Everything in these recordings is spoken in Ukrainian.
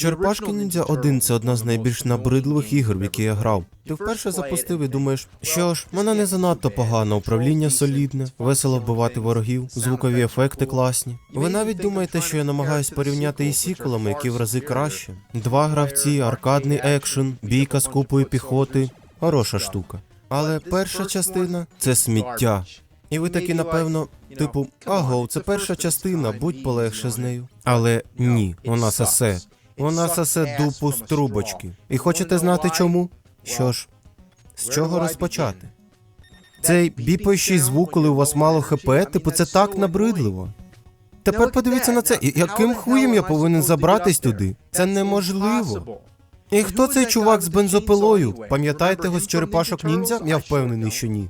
Черепашки Ніндзя 1 це одна з найбільш набридливих ігор, в які я грав. Ти вперше запустив і думаєш, що ж, вона не занадто погана, управління солідне, весело вбивати ворогів, звукові ефекти класні. Ви навіть думаєте, що я намагаюсь порівняти із сіквелами, які в рази краще. Два гравці, аркадний екшен, бійка з купою піхоти. Хороша штука. Але перша частина це сміття. І ви такі, напевно, типу, аго, це перша частина, будь полегше з нею. Але ні, вона сосе. Вона сосе дупу з трубочки. І хочете знати чому? Що ж, з чого розпочати? Цей біпаючий звук, коли у вас мало хп, типу, це так набридливо. Тепер подивіться на це. І Яким хуєм я повинен забратись туди? Це неможливо. І хто цей чувак з бензопилою? Пам'ятаєте його з черепашок ніндзя? Я впевнений, що ні.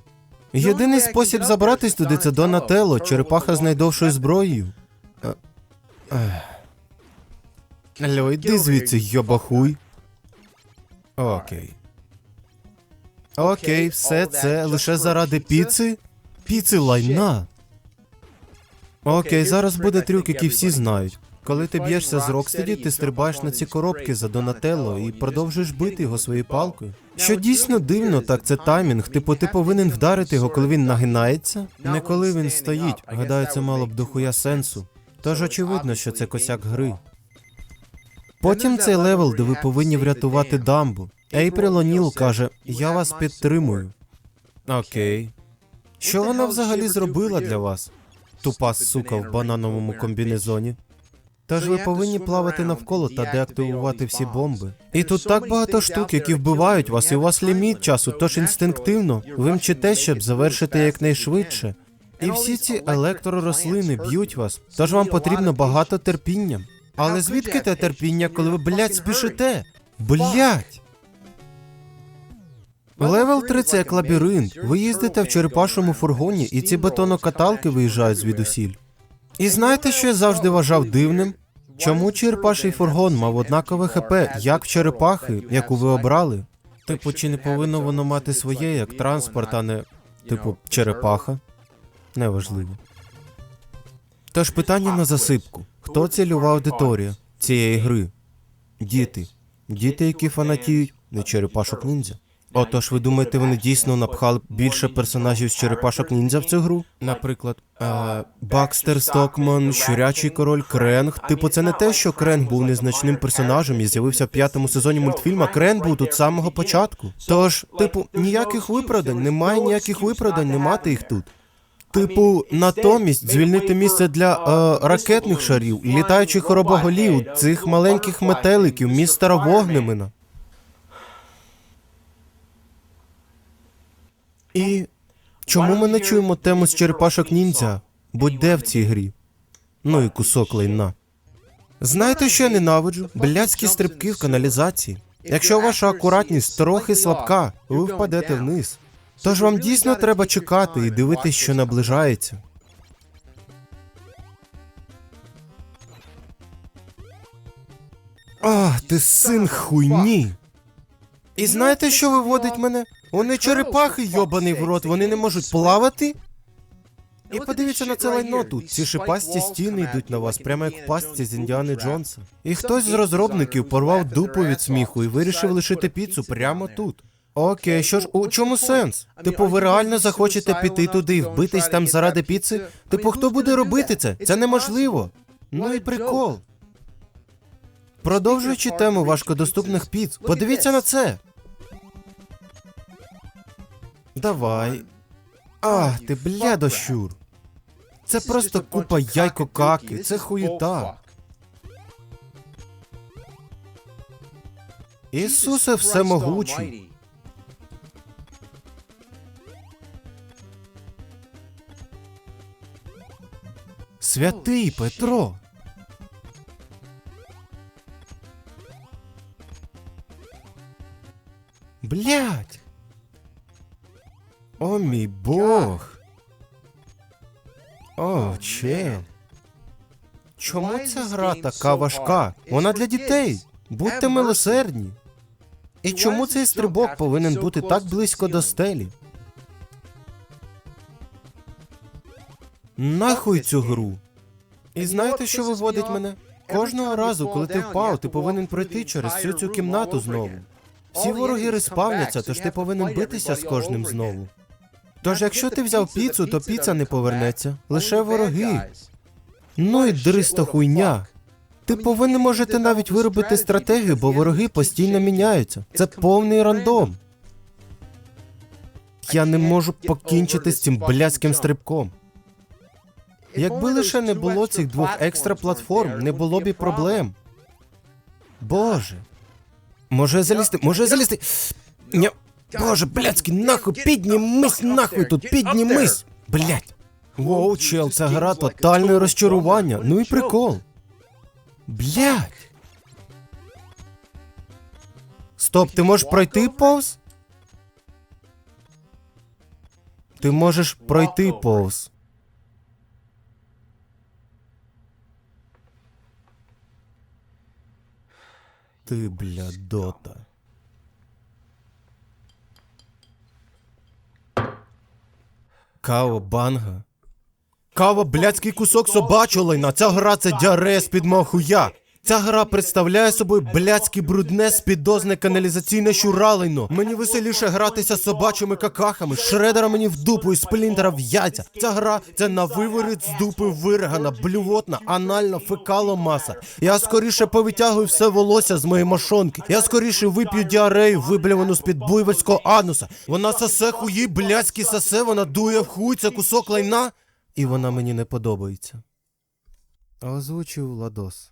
Єдиний спосіб забратись туди це Донателло, черепаха з найдовшою зброєю. Ех. Алло, йди звідси, йобахуй. Окей. Окей, все це лише заради піци? Піци лайна. Окей, зараз буде трюк, який всі знають. Коли ти б'єшся з Рокстеді, ти стрибаєш на ці коробки за Донателло і продовжуєш бити його своєю палкою. Що дійсно дивно, так це таймінг. Типу, ти повинен вдарити його, коли він нагинається, не коли він стоїть. Гадаю, це мало б дохуя сенсу. Тож очевидно, що це косяк гри. Потім цей левел, де ви повинні врятувати дамбу. Ейпріл О'Ніл каже: Я вас підтримую. Окей. Що вона взагалі зробила для вас? Тупа сука в банановому комбінезоні. Тож ви повинні плавати навколо та деактивувати всі бомби. І тут так багато штук, які вбивають вас, і у вас ліміт часу, тож інстинктивно ви мчите, щоб завершити якнайшвидше. І всі ці електророслини б'ють вас, тож вам потрібно багато терпіння. Але звідки те терпіння, коли ви, блядь, спішите? Блядь! Левел 3 це як лабіринт. Ви їздите в черепашому фургоні, і ці бетонокаталки виїжджають звідусіль. І знаєте, що я завжди вважав дивним? Чому черепаший фургон мав однакове ХП, як в черепахи, яку ви обрали? Типу, чи не повинно воно мати своє як транспорт, а не типу черепаха? Неважливо. Тож питання на засипку: хто цільова аудиторія цієї гри? Діти. Діти, які фанатіють не черепашок ніндзя. Отож, ви думаєте, вони дійсно напхали більше персонажів з черепашок ніндзя в цю гру? Наприклад, е, Бакстер Стокман, Щурячий король, Кренг. Типу, це не те, що Кренг був незначним персонажем і з'явився в п'ятому сезоні мультфільма. Кренг був тут з самого початку. Тож, типу, ніяких виправдань, немає ніяких виправдань, не мати їх тут. Типу, натомість звільнити місце для е, ракетних шарів, літаючих хоробоголів, цих маленьких метеликів, містера Вогнемена. І чому ми не чуємо тему з черепашок ніндзя? Будь-де в цій грі. Ну і кусок лайна. Знаєте, що я ненавиджу? Блядські стрибки в каналізації. Якщо ваша акуратність трохи слабка, ви впадете вниз. Тож вам дійсно треба чекати і дивитись, що наближається. А, ти син хуйні. І знаєте, що виводить мене? Вони черепахи, йобаний в рот, вони не можуть плавати. І подивіться на це лайно тут. Ці шипасті стіни йдуть на вас, прямо як в пастці з Індіани Джонса. І хтось з розробників порвав дупу від сміху і вирішив лишити піцу прямо тут. Окей, що ж, у чому сенс? Типу, ви реально захочете піти туди і вбитись там заради піци? Типу, хто буде робити це? Це неможливо. Ну і прикол. Продовжуючи тему важкодоступних піц, подивіться на це. Давай. А, ти блядо, щур. Це просто купа яйко каки, це хуєта. Ісусе всемогучий. Святий Петро. Блять. О мій Бог. О, чел. Чому ця гра така важка? Вона для дітей. Будьте милосердні. І чому цей стрибок повинен бути так близько до стелі? Нахуй цю гру. І знаєте, що виводить мене? Кожного разу, коли ти впав, ти повинен пройти через всю цю кімнату знову. Всі вороги респавняться, тож ти повинен битися з кожним знову. Тож, якщо ти взяв піцу, то піца не повернеться. Лише вороги. Ну і дриста хуйня. Ти повинен можете навіть виробити стратегію, бо вороги постійно міняються. Це повний рандом. Я не можу покінчити з цим блядським стрибком. Якби лише не було цих двох екстра платформ, не було б і проблем. Боже. Може я залізти, може залізти. Ня... Боже, блядський, нахуй, піднімись нахуй тут, піднімись! Блядь. Воу, чел, ця гра тотальне розчарування. Ну і прикол. Блядь. Стоп, ти можеш пройти повз? Ти можеш пройти повз. Ти, бля, дота. Као банга. Кава, блядський кусок собачого лайна. Ця гра це дяре з-під мого хуя. Ця гра представляє собою блядське брудне спідозне каналізаційне щуралайно. Мені веселіше гратися з собачими какахами, шредера мені в дупу і сплінтера в яйця. Ця гра це на виворіт з дупи виригана, блювотна, анальна, фекаломаса. Я скоріше повитягую все волосся з моєї мошонки. Я скоріше вип'ю діарею, виблювану з-під буйвольського ануса. Вона сосе хуї, блядські сосе, вона дує в хуй, це кусок лайна. І вона мені не подобається. Озвучив Ладос.